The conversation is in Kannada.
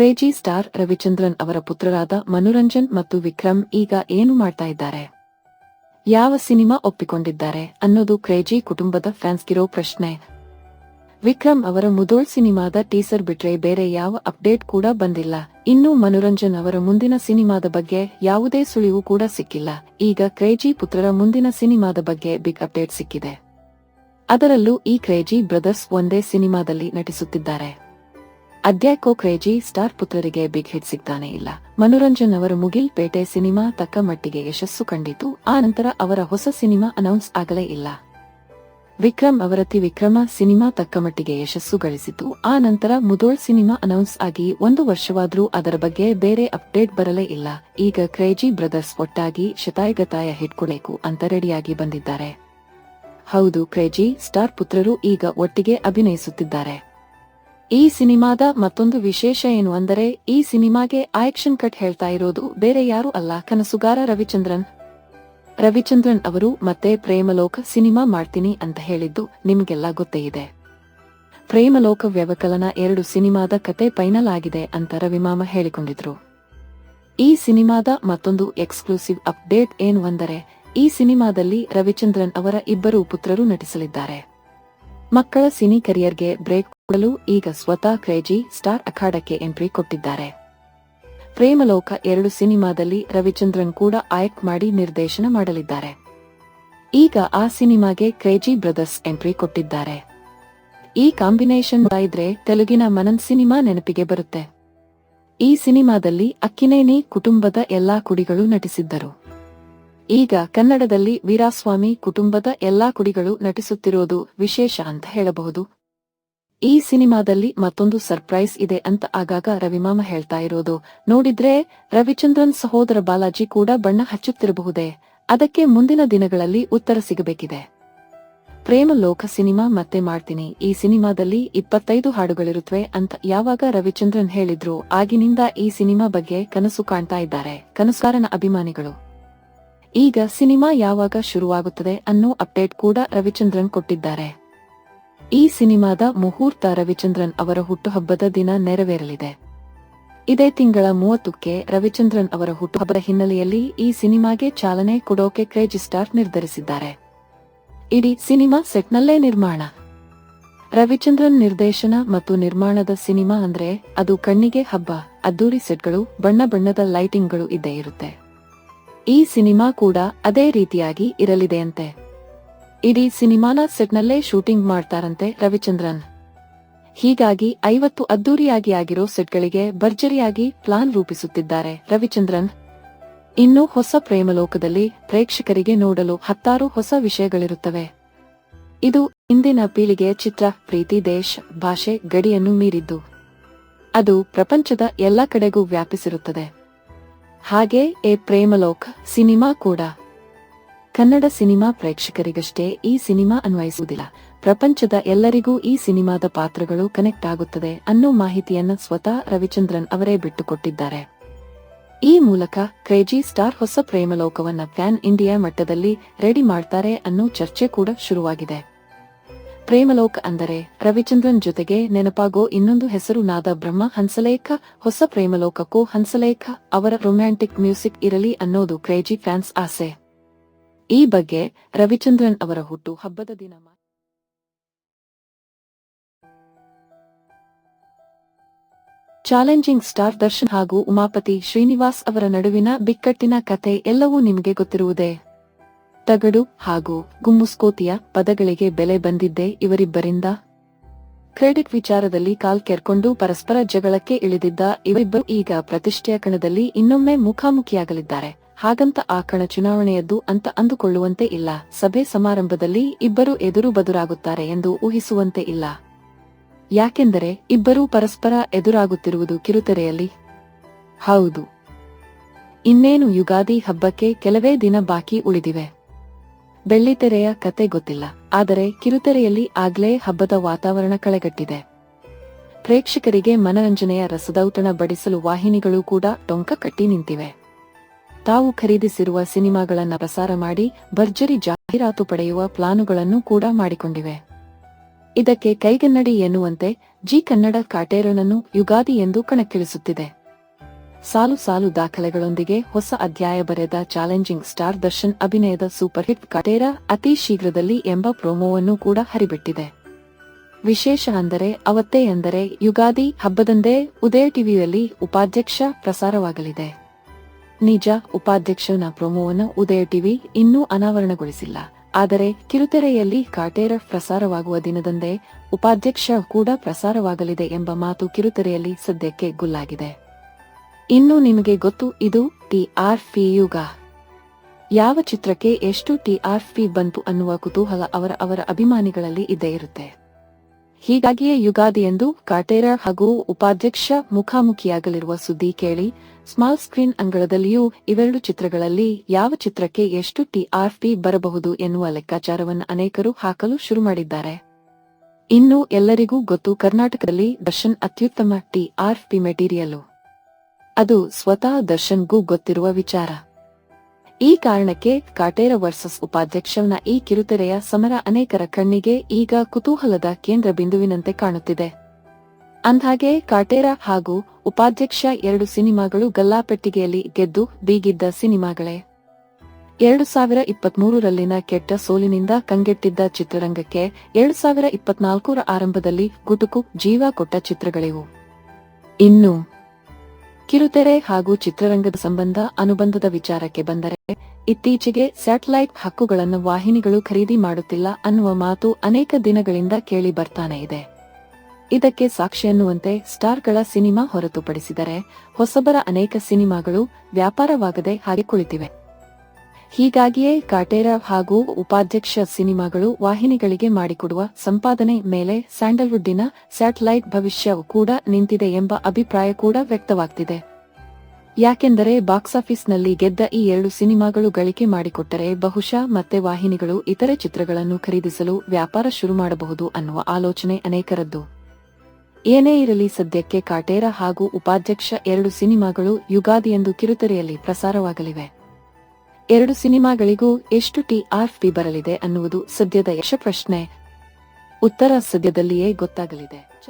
ಕ್ರೇಜಿ ಸ್ಟಾರ್ ರವಿಚಂದ್ರನ್ ಅವರ ಪುತ್ರರಾದ ಮನೋರಂಜನ್ ಮತ್ತು ವಿಕ್ರಮ್ ಈಗ ಏನು ಮಾಡ್ತಾ ಇದ್ದಾರೆ? ಯಾವ ಸಿನಿಮಾ ಒಪ್ಪಿಕೊಂಡಿದ್ದಾರೆ ಅನ್ನೋದು ಕ್ರೇಜಿ ಕುಟುಂಬದ ಫ್ಯಾನ್ಸ್ಗಿರೋ ಪ್ರಶ್ನೆ. ವಿಕ್ರಮ್ ಅವರ ಮುದೋಳ್ ಸಿನಿಮಾದ ಟೀಸರ್ ಬಿಟ್ರೆ ಬೇರೆ ಯಾವ ಅಪ್ಡೇಟ್ ಕೂಡ ಬಂದಿಲ್ಲ. ಇನ್ನು ಮನೋರಂಜನ್ ಅವರ ಮುಂದಿನ ಸಿನಿಮಾದ ಬಗ್ಗೆ ಯಾವುದೇ ಸುಳಿವು ಕೂಡ ಸಿಕ್ಕಿಲ್ಲ. ಈಗ ಕ್ರೇಜಿ ಪುತ್ರರ ಮುಂದಿನ ಸಿನಿಮಾದ ಬಗ್ಗೆ ಬಿಗ್ ಅಪ್ಡೇಟ್ ಸಿಕ್ಕಿದೆ. ಅದರಲ್ಲೂ ಈ ಕ್ರೇಜಿ ಬ್ರದರ್ಸ್ ಒಂದೇ ಸಿನಿಮಾದಲ್ಲಿ ನಟಿಸುತ್ತಿದ್ದಾರೆ. ಅದ್ಯಾಕೋ ಕ್ರೇಜಿ ಸ್ಟಾರ್ ಪುತ್ರರಿಗೆ ಬಿಗ್ ಹಿಟ್ ಸಿಗ್ತಾನೆ ಇಲ್ಲ. ಮನೋರಂಜನ್ ಅವರ ಮುಗಿಲ್ ಪೇಟೆ ಸಿನಿಮಾ ತಕ್ಕ ಮಟ್ಟಿಗೆ ಯಶಸ್ಸು ಕಂಡಿತು. ಆ ನಂತರ ಅವರ ಹೊಸ ಸಿನಿಮಾ ಅನೌನ್ಸ್ ಆಗಲೇ ಇಲ್ಲ. ವಿಕ್ರಮ್ ಅವರ ತಿ ವಿಕ್ರಮ ಸಿನಿಮಾ ತಕ್ಕ ಮಟ್ಟಿಗೆ ಯಶಸ್ಸು ಗಳಿಸಿತು. ಆ ನಂತರ ಮುದೋಳ್ ಸಿನಿಮಾ ಅನೌನ್ಸ್ ಆಗಿ ಒಂದು ವರ್ಷವಾದರೂ ಅದರ ಬಗ್ಗೆ ಬೇರೆ ಅಪ್ಡೇಟ್ ಬರಲೇ ಇಲ್ಲ. ಈಗ ಕ್ರೇಜಿ ಬ್ರದರ್ಸ್ ಒಟ್ಟಾಗಿ ಶತಾಯಗತಾಯ ಹಿಡ್ಕೊಳೇಕು ಅಂತ ರೆಡಿಯಾಗಿ ಬಂದಿದ್ದಾರೆ. ಹೌದು, ಕ್ರೇಜಿ ಸ್ಟಾರ್ ಪುತ್ರರು ಈಗ ಒಟ್ಟಿಗೆ ಅಭಿನಯಿಸುತ್ತಿದ್ದಾರೆ. ಈ ಸಿನಿಮಾದ ಮತ್ತೊಂದು ವಿಶೇಷ ಏನು ಅಂದರೆ, ಈ ಸಿನಿಮಾಗೆ ಆಕ್ಷನ್ ಕಟ್ ಹೇಳ್ತಾ ಇರೋದು ಬೇರೆ ಯಾರು ಅಲ್ಲ ಕನಸುಗಾರ ರವಿಚಂದ್ರನ್. ರವಿಚಂದ್ರನ್ ಅವರು ಮತ್ತೆ ಪ್ರೇಮಲೋಕ ಸಿನಿಮಾ ಮಾಡ್ತೀನಿ ಅಂತ ಹೇಳಿದ್ದು ನಿಮ್ಗೆಲ್ಲ ಗೊತ್ತೇ ಇದೆ. ಪ್ರೇಮಲೋಕ ವ್ಯವಕಲನ ಎರಡು ಸಿನಿಮಾದ ಕತೆ ಫೈನಲ್ ಆಗಿದೆ ಅಂತ ರವಿಮಾಮ ಹೇಳಿಕೊಂಡಿದ್ರು. ಈ ಸಿನಿಮಾದ ಮತ್ತೊಂದು ಎಕ್ಸ್ಕ್ಲೂಸಿವ್ ಅಪ್ಡೇಟ್ ಏನು ಅಂದರೆ, ಈ ಸಿನಿಮಾದಲ್ಲಿ ರವಿಚಂದ್ರನ್ ಅವರ ಇಬ್ಬರು ಪುತ್ರರು ನಟಿಸಲಿದ್ದಾರೆ. ಮಕ್ಕಳ ಸಿನಿ ಕರಿಯರ್ಗೆ ಬ್ರೇಕ್ ಕೊಡಲು ಈಗ ಸ್ವತಃ ಕ್ರೇಜಿ ಸ್ಟಾರ್ ಅಖಾಡಕ್ಕೆ ಎಂಟ್ರಿ ಕೊಟ್ಟಿದ್ದಾರೆ. ಪ್ರೇಮಲೋಕ ಎರಡು ಸಿನಿಮಾದಲ್ಲಿ ರವಿಚಂದ್ರನ್ ಕೂಡ ಆಯಕ್ಟ್ ಮಾಡಿ ನಿರ್ದೇಶನ ಮಾಡಲಿದ್ದಾರೆ. ಈಗ ಆ ಸಿನಿಮಾಗೆ ಕ್ರೇಜಿ ಬ್ರದರ್ಸ್ ಎಂಟ್ರಿ ಕೊಟ್ಟಿದ್ದಾರೆ. ಈ ಕಾಂಬಿನೇಷನ್ ಬಾಯಿದ್ರೆ ತೆಲುಗಿನ ಮನನ್ ಸಿನಿಮಾ ನೆನಪಿಗೆ ಬರುತ್ತೆ. ಈ ಸಿನಿಮಾದಲ್ಲಿ ಅಕ್ಕಿನೇನಿ ಕುಟುಂಬದ ಎಲ್ಲಾ ಕುಡಿಗಳು ನಟಿಸಿದ್ದರು. ಈಗ ಕನ್ನಡದಲ್ಲಿ ವೀರಾಸ್ವಾಮಿ ಕುಟುಂಬದ ಎಲ್ಲಾ ಕುಡಿಗಳು ನಟಿಸುತ್ತಿರುವುದು ವಿಶೇಷ ಅಂತ ಹೇಳಬಹುದು. ಈ ಸಿನಿಮಾದಲ್ಲಿ ಮತ್ತೊಂದು ಸರ್ಪ್ರೈಸ್ ಇದೆ ಅಂತ ಆಗಾಗ ರವಿಮಾಮ ಹೇಳ್ತಾ ಇರೋದು. ನೋಡಿದ್ರೆ ರವಿಚಂದ್ರನ್ ಸಹೋದರ ಬಾಲಾಜಿ ಕೂಡ ಬಣ್ಣ ಹಚ್ಚುತ್ತಿರಬಹುದೇ? ಅದಕ್ಕೆ ಮುಂದಿನ ದಿನಗಳಲ್ಲಿ ಉತ್ತರ ಸಿಗಬೇಕಿದೆ. ಪ್ರೇಮ ಲೋಕ ಸಿನಿಮಾ ಮತ್ತೆ ಮಾಡ್ತೀನಿ. ಈ ಸಿನಿಮಾದಲ್ಲಿ ಇಪ್ಪತ್ತೈದು ಹಾಡುಗಳಿರುತ್ತವೆ ಅಂತ ಯಾವಾಗ ರವಿಚಂದ್ರನ್ ಹೇಳಿದ್ರು, ಆಗಿನಿಂದ ಈ ಸಿನಿಮಾ ಬಗ್ಗೆ ಕನಸು ಕಾಣ್ತಾ ಇದ್ದಾರೆ. ಕನಸುಕಾರನ ಅಭಿಮಾನಿಗಳು. ಈಗ ಸಿನಿಮಾ ಯಾವಾಗ ಶುರುವಾಗುತ್ತದೆ ಅನ್ನೋ ಅಪ್ಡೇಟ್ ಕೂಡ ರವಿಚಂದ್ರನ್ ಕೊಟ್ಟಿದ್ದಾರೆ. ಈ ಸಿನಿಮಾದ ಮುಹೂರ್ತ ರವಿಚಂದ್ರನ್ ಅವರ ಹುಟ್ಟುಹಬ್ಬದ ದಿನ ನೆರವೇರಲಿದೆ. ಇದೇ ತಿಂಗಳ ಮೂವತ್ತಕ್ಕೆ ರವಿಚಂದ್ರನ್ ಅವರ ಹುಟ್ಟುಹಬ್ಬದ ಹಿನ್ನೆಲೆಯಲ್ಲಿ ಈ ಸಿನಿಮಾಗೆ ಚಾಲನೆ ಕೊಡೋಕೆ ಕ್ರೇಜಿ ಸ್ಟಾರ್ ನಿರ್ಧರಿಸಿದ್ದಾರೆ. ಇಡೀ ಸಿನಿಮಾ ಸೆಟ್ನಲ್ಲೇ ನಿರ್ಮಾಣ. ರವಿಚಂದ್ರನ್ ನಿರ್ದೇಶನ ಮತ್ತು ನಿರ್ಮಾಣದ ಸಿನಿಮಾ ಅಂದ್ರೆ ಅದು ಕಣ್ಣಿಗೆ ಹಬ್ಬ ಅದ್ದೂರಿ ಸೆಟ್ಗಳು, ಬಣ್ಣ ಬಣ್ಣದ ಲೈಟಿಂಗ್ಗಳು ಇದ್ದೇ ಇರುತ್ತೆ. ಈ ಸಿನಿಮಾ ಕೂಡ ಅದೇ ರೀತಿಯಾಗಿ ಇರಲಿದೆಯಂತೆ. ಇಡೀ ಸಿನಿಮಾನ ಸೆಟ್ನಲ್ಲೇ ಶೂಟಿಂಗ್ ಮಾಡ್ತಾರಂತೆ ರವಿಚಂದ್ರನ್. ಹೀಗಾಗಿ ಐವತ್ತು ಅದ್ದೂರಿಯಾಗಿ ಆಗಿರೋ ಸೆಟ್ಗಳಿಗೆ ಭರ್ಜರಿಯಾಗಿ ಪ್ಲಾನ್ ರೂಪಿಸುತ್ತಿದ್ದಾರೆ ರವಿಚಂದ್ರನ್. ಇನ್ನು ಹೊಸ ಪ್ರೇಮಲೋಕದಲ್ಲಿ ಪ್ರೇಕ್ಷಕರಿಗೆ ನೋಡಲು ಹತ್ತಾರು ಹೊಸ ವಿಷಯಗಳಿರುತ್ತವೆ. ಇದು ಇಂದಿನ ಪೀಳಿಗೆಯ ಚಿತ್ರ, ಪ್ರೀತಿ, ದೇಶ್, ಭಾಷೆ, ಗಡಿಯನ್ನು ಮೀರಿದ್ದು. ಅದು ಪ್ರಪಂಚದ ಎಲ್ಲ ಕಡೆಗೂ ವ್ಯಾಪಿಸಿರುತ್ತದೆ. ಹಾಗೆ ಎ ಪ್ರೇಮಲೋಕ್ ಸಿನಿಮಾ ಕೂಡ. ಕನ್ನಡ ಸಿನಿಮಾ ಪ್ರೇಕ್ಷಕರಿಗಷ್ಟೇ ಈ ಸಿನಿಮಾ ಅನ್ವಯಿಸುವುದಿಲ್ಲ. ಪ್ರಪಂಚದ ಎಲ್ಲರಿಗೂ ಈ ಸಿನಿಮಾದ ಪಾತ್ರಗಳು ಕನೆಕ್ಟ್ ಆಗುತ್ತದೆ ಅನ್ನೋ ಮಾಹಿತಿಯನ್ನು ಸ್ವತಃ ರವಿಚಂದ್ರನ್ ಅವರೇ ಬಿಟ್ಟುಕೊಟ್ಟಿದ್ದಾರೆ. ಈ ಮೂಲಕ ಕ್ರೇಜಿ ಸ್ಟಾರ್ ಹೊಸ ಪ್ರೇಮಲೋಕವನ್ನ ಫ್ಯಾನ್ ಇಂಡಿಯಾ ಮಟ್ಟದಲ್ಲಿ ರೆಡಿ ಮಾಡ್ತಾರೆ ಅನ್ನೋ ಚರ್ಚೆ ಕೂಡ ಶುರುವಾಗಿದೆ. ಪ್ರೇಮಲೋಕ ಅಂದರೆ ರವಿಚಂದ್ರನ್ ಜೊತೆಗೆ ನೆನಪಾಗೋ ಇನ್ನೊಂದು ಹೆಸರು ನಾದ ಬ್ರಹ್ಮ ಹಂಸಲೇಖ ಹೊಸ ಪ್ರೇಮಲೋಕಕ್ಕೂ ಹಂಸಲೇಖ ಅವರ ರೊಮ್ಯಾಂಟಿಕ್ ಮ್ಯೂಸಿಕ್ ಇರಲಿ ಅನ್ನೋದು ಕ್ರೇಜಿ ಫ್ಯಾನ್ಸ್ ಆಸೆ. ಈ ಬಗ್ಗೆ ರವಿಚಂದ್ರನ್ ಅವರ ಹುಟ್ಟು ಹಬ್ಬದ ದಿನ ಚಾಲೆಂಜಿಂಗ್ ಸ್ಟಾರ್ ದರ್ಶನ್ ಹಾಗೂ ಉಮಾಪತಿ ಶ್ರೀನಿವಾಸ್ ಅವರ ನಡುವಿನ ಬಿಕ್ಕಟ್ಟಿನ ಕತೆ ಎಲ್ಲವೂ ನಿಮಗೆ ಗೊತ್ತಿರುವುದೇ? ತಗಡು ಹಾಗೂ ಗುಮ್ಮುಸ್ಕೋತಿಯ ಪದಗಳಿಗೆ ಬೆಲೆ ಬಂದಿದ್ದೇ ಇವರಿಬ್ಬರಿಂದ? ಕ್ರೆಡಿಟ್ ವಿಚಾರದಲ್ಲಿ ಕಾಲ್ ಕೆರ್ಕೊಂಡು ಪರಸ್ಪರ ಜಗಳಕ್ಕೆ ಇಳಿದಿದ್ದ ಇವರಿಬ್ಬರು ಈಗ ಪ್ರತಿಷ್ಠೆಯ ಕಣದಲ್ಲಿ ಇನ್ನೊಮ್ಮೆ ಮುಖಾಮುಖಿಯಾಗಲಿದ್ದಾರೆ. ಹಾಗಂತ ಆ ಕಣ ಚುನಾವಣೆಯದ್ದು ಅಂತ ಅಂದುಕೊಳ್ಳುವಂತೆ ಇಲ್ಲ. ಸಭೆ ಸಮಾರಂಭದಲ್ಲಿ ಇಬ್ಬರು ಎದುರು ಬದುರಾಗುತ್ತಾರೆ ಎಂದು ಊಹಿಸುವಂತೆ ಇಲ್ಲ. ಯಾಕೆಂದರೆ ಇಬ್ಬರೂ ಪರಸ್ಪರ ಎದುರಾಗುತ್ತಿರುವುದು ಕಿರುತೆರೆಯಲ್ಲಿ. ಹೌದು. ಇನ್ನೇನು ಯುಗಾದಿ ಹಬ್ಬಕ್ಕೆ ಕೆಲವೇ ದಿನ ಬಾಕಿ ಉಳಿದಿವೆ. ಬೆಳ್ಳಿತೆರೆಯ ಕತೆ ಗೊತ್ತಿಲ್ಲ. ಆದರೆ ಕಿರುತೆರೆಯಲ್ಲಿ ಆಗ್ಲೇ ಹಬ್ಬದ ವಾತಾವರಣ ಕಳೆಗಟ್ಟಿದೆ. ಪ್ರೇಕ್ಷಕರಿಗೆ ಮನರಂಜನೆಯ ರಸದೌತಣ ಬಡಿಸಲು ವಾಹಿನಿಗಳು ಕೂಡ ಟೊಂಕ ಕಟ್ಟಿ ನಿಂತಿವೆ. ತಾವು ಖರೀದಿಸಿರುವ ಸಿನಿಮಾಗಳನ್ನ ಪ್ರಸಾರ ಮಾಡಿ ಭರ್ಜರಿ ಜಾಹೀರಾತು ಪಡೆಯುವ ಪ್ಲಾನುಗಳನ್ನು ಕೂಡ ಮಾಡಿಕೊಂಡಿವೆ. ಇದಕ್ಕೆ ಕೈಗನ್ನಡಿ ಎನ್ನುವಂತೆ ಜಿ ಕನ್ನಡ ಕಾಟೇರನನ್ನು ಯುಗಾದಿ ಎಂದು ಕಣಕ್ಕಿಳಿಸುತ್ತಿದೆ. ಸಾಲು ಸಾಲು ದಾಖಲೆಗಳೊಂದಿಗೆ ಹೊಸ ಅಧ್ಯಾಯ ಬರೆದ ಚಾಲೆಂಜಿಂಗ್ ಸ್ಟಾರ್ ದರ್ಶನ್ ಅಭಿನಯದ ಸೂಪರ್ ಹಿಟ್ ಕಾಟೇರ ಅತಿ ಶೀಘ್ರದಲ್ಲಿ ಎಂಬ ಪ್ರೋಮೋವನ್ನು ಕೂಡ ಹರಿಬಿಟ್ಟಿದೆ. ವಿಶೇಷ ಅಂದರೆ ಅವತ್ತೇ ಎಂದರೆ ಯುಗಾದಿ ಹಬ್ಬದಂದೇ ಉದಯ ಟಿವಿಯಲ್ಲಿ ಉಪಾಧ್ಯಕ್ಷ ಪ್ರಸಾರವಾಗಲಿದೆ. ನಿಜ, ಉಪಾಧ್ಯಕ್ಷನ ಪ್ರೊಮೋವನ್ನು ಉದಯ ಟಿವಿ ಇನ್ನೂ ಅನಾವರಣಗೊಳಿಸಿಲ್ಲ. ಆದರೆ ಕಿರುತೆರೆಯಲ್ಲಿ ಕಾಟೇರ ಪ್ರಸಾರವಾಗುವ ದಿನದಂದೇ ಉಪಾಧ್ಯಕ್ಷ ಕೂಡ ಪ್ರಸಾರವಾಗಲಿದೆ ಎಂಬ ಮಾತು ಕಿರುತೆರೆಯಲ್ಲಿ ಸದ್ಯಕ್ಕೆ ಗುಲ್ಲಾಗಿದೆ. ಇನ್ನು ನಿಮಗೆ ಗೊತ್ತು, ಇದು ಟಿಆರ್ ಪಿ ಯುಗ ಯಾವ ಚಿತ್ರಕ್ಕೆ ಎಷ್ಟು ಟಿಆರ್ ಪಿ ಬಂತು ಅನ್ನುವ ಕುತೂಹಲ ಅವರ ಅವರ ಅಭಿಮಾನಿಗಳಲ್ಲಿ ಇದ್ದೇ ಇರುತ್ತೆ. ಹೀಗಾಗಿಯೇ ಯುಗಾದಿಯಂದು ಕಾಟೇರ ಹಾಗೂ ಉಪಾಧ್ಯಕ್ಷ ಮುಖಾಮುಖಿಯಾಗಲಿರುವ ಸುದ್ದಿ ಕೇಳಿ, ಸ್ಮಾಲ್ ಸ್ಕ್ರೀನ್ ಅಂಗಳದಲ್ಲಿಯೂ ಇವೆರಡು ಚಿತ್ರಗಳಲ್ಲಿ ಯಾವ ಚಿತ್ರಕ್ಕೆ ಎಷ್ಟು ಟಿಆರ್ಪಿ ಬರಬಹುದು ಎನ್ನುವ ಲೆಕ್ಕಾಚಾರವನ್ನು ಅನೇಕರು ಹಾಕಲು ಶುರು ಮಾಡಿದ್ದಾರೆ. ಇನ್ನು ಎಲ್ಲರಿಗೂ ಗೊತ್ತು ಕರ್ನಾಟಕದಲ್ಲಿ ದರ್ಶನ್ ಅತ್ಯುತ್ತಮ ಟಿಆರ್ಪಿ ಮೆಟೀರಿಯಲ್. ಅದು ಸ್ವತಃ ದರ್ಶನ್ಗೂ ಗೊತ್ತಿರುವ ವಿಚಾರ. ಈ ಕಾರಣಕ್ಕೆ ಕಾಟೇರ ವರ್ಸಸ್ ಉಪಾಧ್ಯಕ್ಷನ ಈ ಕಿರುತೆರೆಯ ಸಮರ ಅನೇಕರ ಕಣ್ಣಿಗೆ ಈಗ ಕುತೂಹಲದ ಕೇಂದ್ರ ಬಿಂದುವಿನಂತೆ ಕಾಣುತ್ತಿದೆ. ಅಂದ್ಹಾಗೆ ಕಾಟೇರ ಹಾಗೂ ಉಪಾಧ್ಯಕ್ಷ ಎರಡು ಸಿನಿಮಾಗಳು ಗಲ್ಲಾಪೆಟ್ಟಿಗೆಯಲ್ಲಿ ಗೆದ್ದು ಬೀಗಿದ್ದ ಸಿನಿಮಾಗಳೇ. ಎರಡು ಸಾವಿರ ಇಪ್ಪತ್ಮೂರರಲ್ಲಿನ ಕೆಟ್ಟ ಸೋಲಿನಿಂದ ಕಂಗೆಟ್ಟಿದ್ದ ಚಿತ್ರರಂಗಕ್ಕೆ ಎರಡು ಸಾವಿರ ಇಪ್ಪತ್ನಾಲ್ಕರ ಆರಂಭದಲ್ಲಿ ಗುಟುಕು ಜೀವ ಕೊಟ್ಟ ಚಿತ್ರಗಳಿವು. ಇನ್ನು ಕಿರುತೆರೆ ಹಾಗೂ ಚಿತ್ರರಂಗದ ಸಂಬಂಧ ಅನುಬಂಧದ ವಿಚಾರಕ್ಕೆ ಬಂದರೆ, ಇತ್ತೀಚೆಗೆ ಸ್ಯಾಟಲೈಟ್ ಹಕ್ಕುಗಳನ್ನು ವಾಹಿನಿಗಳು ಖರೀದಿ ಮಾಡುತ್ತಿಲ್ಲ ಅನ್ನುವ ಮಾತು ಅನೇಕ ದಿನಗಳಿಂದ ಕೇಳಿ ಬರ್ತಾನೆ ಇದೆ. ಇದಕ್ಕೆ ಸಾಕ್ಷಿ ಸ್ಟಾರ್ ಸ್ಟಾರ್ಗಳ ಸಿನಿಮಾ ಹೊರತುಪಡಿಸಿದರೆ, ಹೊಸಬರ ಅನೇಕ ಸಿನಿಮಾಗಳು ವ್ಯಾಪಾರವಾಗದೆ ಹಾಗೆ ಕುಳಿತಿವೆ. ಹೀಗಾಗಿಯೇ ಕಾಟೇರ ಹಾಗೂ ಉಪಾಧ್ಯಕ್ಷ ಸಿನಿಮಾಗಳು ವಾಹಿನಿಗಳಿಗೆ ಮಾಡಿಕೊಡುವ ಸಂಪಾದನೆ ಮೇಲೆ ಸ್ಯಾಂಡಲ್ವುಡ್ಡಿನ ಸ್ಯಾಟಲೈಟ್ ಭವಿಷ್ಯ ಕೂಡ ನಿಂತಿದೆ ಎಂಬ ಅಭಿಪ್ರಾಯ ಕೂಡ ವ್ಯಕ್ತವಾಗ್ತಿದೆ. ಯಾಕೆಂದರೆ ಬಾಕ್ಸ್ ಆಫೀಸ್ನಲ್ಲಿ ಗೆದ್ದ ಈ ಎರಡು ಸಿನಿಮಾಗಳು ಗಳಿಕೆ ಮಾಡಿಕೊಟ್ಟರೆ ಬಹುಶಃ ಮತ್ತೆ ವಾಹಿನಿಗಳು ಇತರೆ ಚಿತ್ರಗಳನ್ನು ಖರೀದಿಸಲು ವ್ಯಾಪಾರ ಶುರು ಮಾಡಬಹುದು ಅನ್ನುವ ಆಲೋಚನೆ ಅನೇಕರದ್ದು. ಏನೇ ಇರಲಿ ಸದ್ಯಕ್ಕೆ ಕಾಟೇರ ಹಾಗೂ ಉಪಾಧ್ಯಕ್ಷ ಎರಡು ಸಿನಿಮಾಗಳು ಯುಗಾದಿಯಂದು ಕಿರುತೆರೆಯಲ್ಲಿ ಪ್ರಸಾರವಾಗಲಿವೆ. ಎರಡು ಸಿನಿಮಾಗಳಿಗೂ ಎಷ್ಟು ಟಿಆರ್ಪಿ ಬರಲಿದೆ ಅನ್ನುವುದು ಸದ್ಯದ ಯಶ ಪ್ರಶ್ನೆ. ಉತ್ತರ ಸದ್ಯದಲ್ಲಿಯೇ ಗೊತ್ತಾಗಲಿದೆ.